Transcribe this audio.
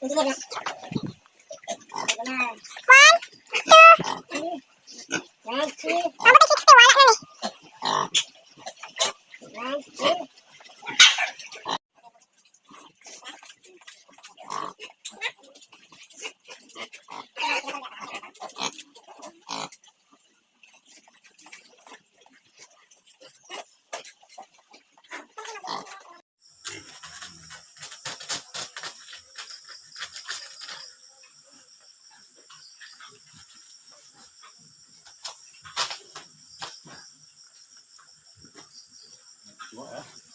Hindi na. What?